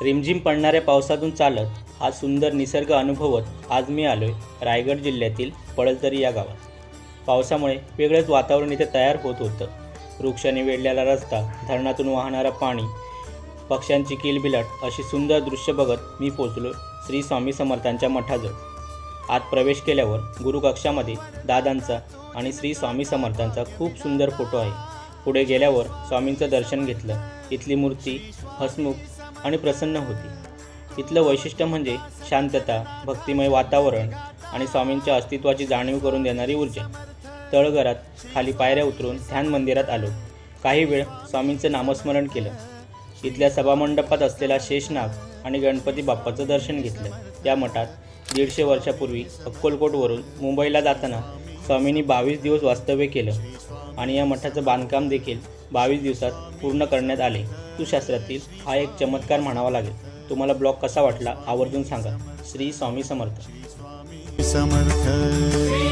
रिमझिम पडणाऱ्या पावसातून चालत हा सुंदर निसर्ग अनुभवत आज मी आलो आहे रायगड जिल्ह्यातील पळसदरी या गावात. पावसामुळे वेगळंच वातावरण इथे तयार होत होतं. वृक्षाने वेढलेला रस्ता धरणातून वाहणारा पाणी पक्ष्यांची किलबिलाट अशी सुंदर दृश्य बघत मी पोचलो श्री स्वामी समर्थांच्या मठाजवळ. आत प्रवेश केल्यावर गुरुकक्षामध्ये दादांचा आणि श्री स्वामी समर्थांचा खूप सुंदर फोटो आहे. पुढे गेल्यावर स्वामींचं दर्शन घेतलं. इथली मूर्ती हसमुख आणि प्रसन्न होती. इथलं वैशिष्ट्य म्हणजे शांतता भक्तिमय वातावरण आणि स्वामींच्या अस्तित्वाची जाणीव करून देणारी ऊर्जा. तळघरात खाली पायऱ्या उतरून ध्यान मंदिरात आलो. काही वेळ स्वामींचं नामस्मरण केलं. इथल्या सभामंडपात असलेला शेषनाग आणि गणपती बाप्पाचं दर्शन घेतलं. या मठात दीडशे वर्षापूर्वी अक्कलकोटवरून मुंबईला जाताना स्वामींनी बावीस दिवस वास्तव्य केलं आणि या मठाचं बांधकाम देखील बावीस दिवसात पूर्ण करण्यात आले. शास्त्रातील हा एक चमत्कार म्हणावा लागेल. तुम्हाला ब्लॉग कसा वाटला आवर्जून सांगा. श्री स्वामी समर्थ. समर्थ.